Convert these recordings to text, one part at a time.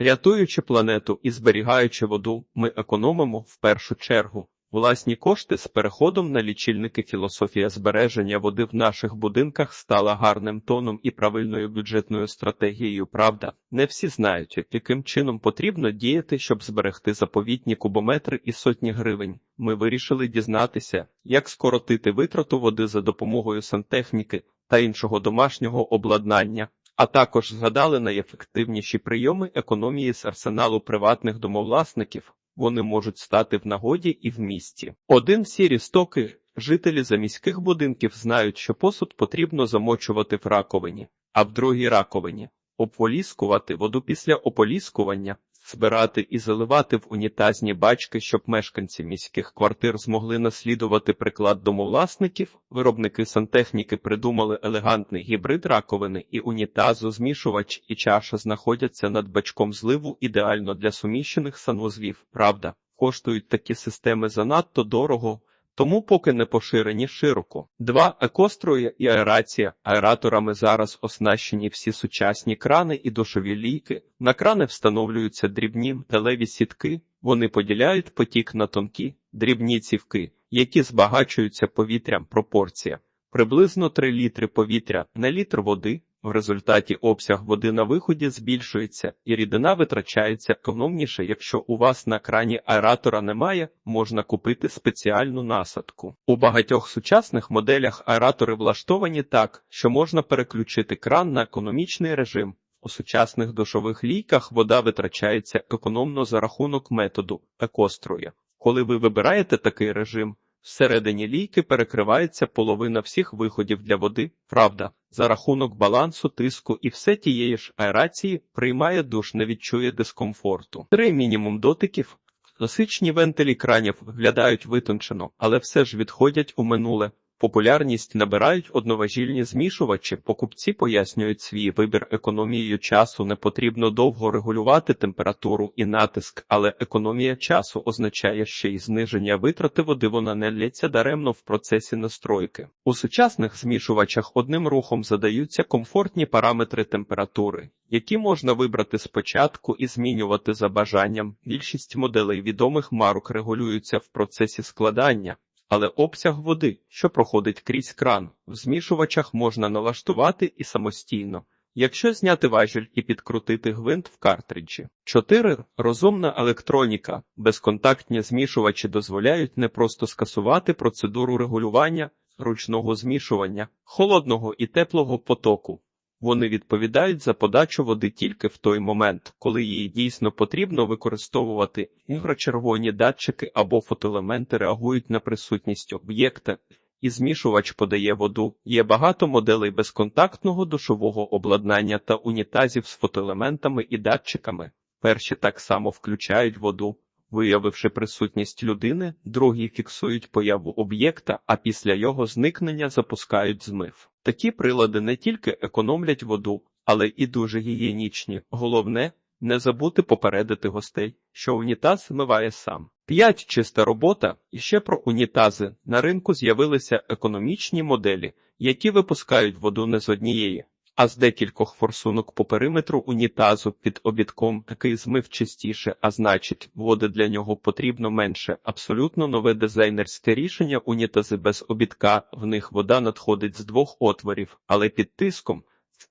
Рятуючи планету і зберігаючи воду, ми економимо в першу чергу. Власні кошти з переходом на лічильники філософія збереження води в наших будинках стала гарним тоном і правильною бюджетною стратегією. Правда, не всі знають, яким чином потрібно діяти, щоб зберегти заповітні кубометри і сотні гривень. Ми вирішили дізнатися, як скоротити витрату води за допомогою сантехніки та іншого домашнього обладнання. А також згадали найефективніші прийоми економії з арсеналу приватних домовласників. Вони можуть стати в нагоді і в місті. Один сірі стоки. Жителі заміських будинків знають, що посуд потрібно замочувати в раковині, а в другій раковині ополіскувати воду після ополіскування, збирати і заливати в унітазні бачки, щоб мешканці міських квартир змогли наслідувати приклад домовласників. Виробники сантехніки придумали елегантний гібрид раковини і унітазу, змішувач і чаша знаходяться над бачком зливу ідеально для суміщених санвузлів. Правда, коштують такі системи занадто дорого. Тому поки не поширені широко. Два екострої і аерація. Аераторами зараз оснащені всі сучасні крани і душові лійки. На крани встановлюються дрібні металеві сітки. Вони поділяють потік на тонкі, дрібні цівки, які збагачуються повітрям. Пропорція приблизно 3 літри повітря на літр води. В результаті обсяг води на виході збільшується, і рідина витрачається економніше. Якщо у вас на крані аератора немає, можна купити спеціальну насадку. У багатьох сучасних моделях аератори влаштовані так, що можна переключити кран на економічний режим. У сучасних душових лійках вода витрачається економно за рахунок методу екоструя. Коли ви вибираєте такий режим, Всередині лійки перекривається половина всіх виходів для води, правда, за рахунок балансу, тиску і все тієї ж аерації приймає душ, не відчує дискомфорту. Три мінімум дотиків. Класичні вентилі кранів виглядають витончено, але все ж відходять у минуле. Популярність набирають одноважільні змішувачі. Покупці пояснюють свій вибір економією часу. Не потрібно довго регулювати температуру і натиск, але економія часу означає ще й зниження витрати води. Вона не лється даремно в процесі настройки. У сучасних змішувачах одним рухом задаються комфортні параметри температури, які можна вибрати спочатку і змінювати за бажанням. Більшість моделей відомих марок регулюються в процесі складання. Але обсяг води, що проходить крізь кран, в змішувачах можна налаштувати і самостійно, якщо зняти важіль і підкрутити гвинт в картриджі. 4. Розумна електроніка. Безконтактні змішувачі дозволяють не просто скасувати процедуру регулювання ручного змішування, холодного і теплого потоку. Вони відповідають за подачу води тільки в той момент, коли її дійсно потрібно використовувати. Інфрачервоні датчики або фотоелементи реагують на присутність об'єкта, і змішувач подає воду. Є багато моделей безконтактного душового обладнання та унітазів з фотоелементами і датчиками. Перші так само включають воду. Виявивши присутність людини, другі фіксують появу об'єкта, а після його зникнення запускають змив. Такі прилади не тільки економлять воду, але і дуже гігієнічні. Головне не забути попередити гостей, що унітаз змиває сам. 5. чиста робота. І ще про унітази. На ринку з'явилися економічні моделі, які випускають воду не з однієї, а з декількох форсунок по периметру унітазу під обідком такий змив частіше, а значить, води для нього потрібно менше. Абсолютно нове дизайнерське рішення унітази без обідка, в них вода надходить з двох отворів, але під тиском.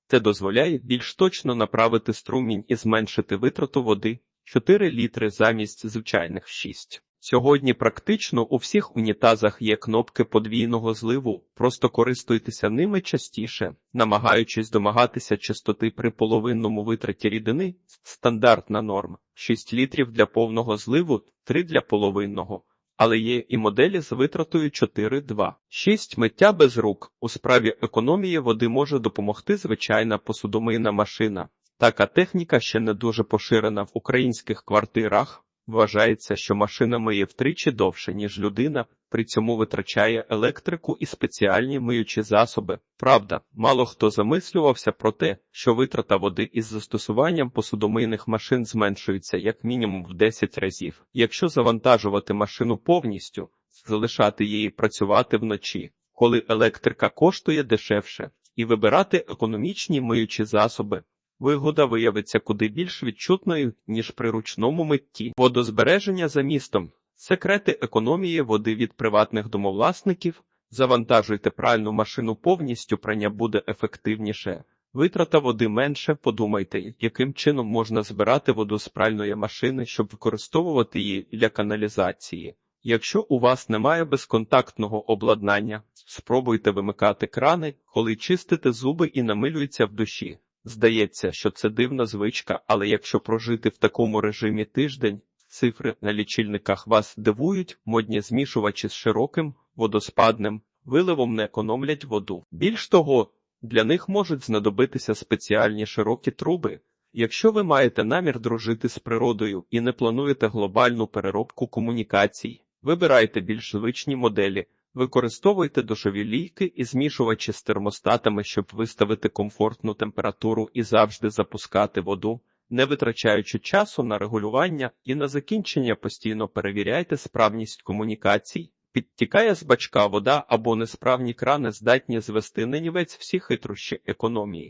Це дозволяє більш точно направити струмінь і зменшити витрату води 4 літри замість звичайних 6. Сьогодні практично у всіх унітазах є кнопки подвійного зливу, просто користуйтеся ними частіше, намагаючись домагатися чистоти при половинному витраті рідини, стандартна норма 6 літрів для повного зливу, 3 для половинного. Але є і моделі з витратою 4-2. 6 миття без рук. У справі економії води може допомогти звичайна посудомийна машина. Така техніка ще не дуже поширена в українських квартирах. Вважається, що машина миє втричі довше, ніж людина, при цьому витрачає електрику і спеціальні миючі засоби. Правда, мало хто замислювався про те, що витрата води із застосуванням посудомийних машин зменшується як мінімум в 10 разів. Якщо завантажувати машину повністю, залишати її працювати вночі, коли електрика коштує дешевше, і вибирати економічні миючі засоби. Вигода виявиться куди більш відчутною, ніж при ручному митті. Водозбереження за містом. Секрети економії води від приватних домовласників. Завантажуйте пральну машину повністю, прання буде ефективніше. Витрата води менше. Подумайте, яким чином можна збирати воду з пральної машини, щоб використовувати її для каналізації. Якщо у вас немає безконтактного обладнання, спробуйте вимикати крани, коли чистите зуби і намилюється в душі. Здається, що це дивна звичка, але якщо прожити в такому режимі тиждень, цифри на лічильниках вас дивують, модні змішувачі з широким водоспадним виливом не економлять воду. Більш того, для них можуть знадобитися спеціальні широкі труби. Якщо ви маєте намір дружити з природою і не плануєте глобальну переробку комунікацій, вибирайте більш звичні моделі, використовуйте душові лійки і змішувачі з термостатами, щоб виставити комфортну температуру і завжди запускати воду, не витрачаючи часу на регулювання і на закінчення постійно перевіряйте справність комунікацій. Підтікає з бачка вода або несправні крани здатні звести нанівець всі хитрощі економії.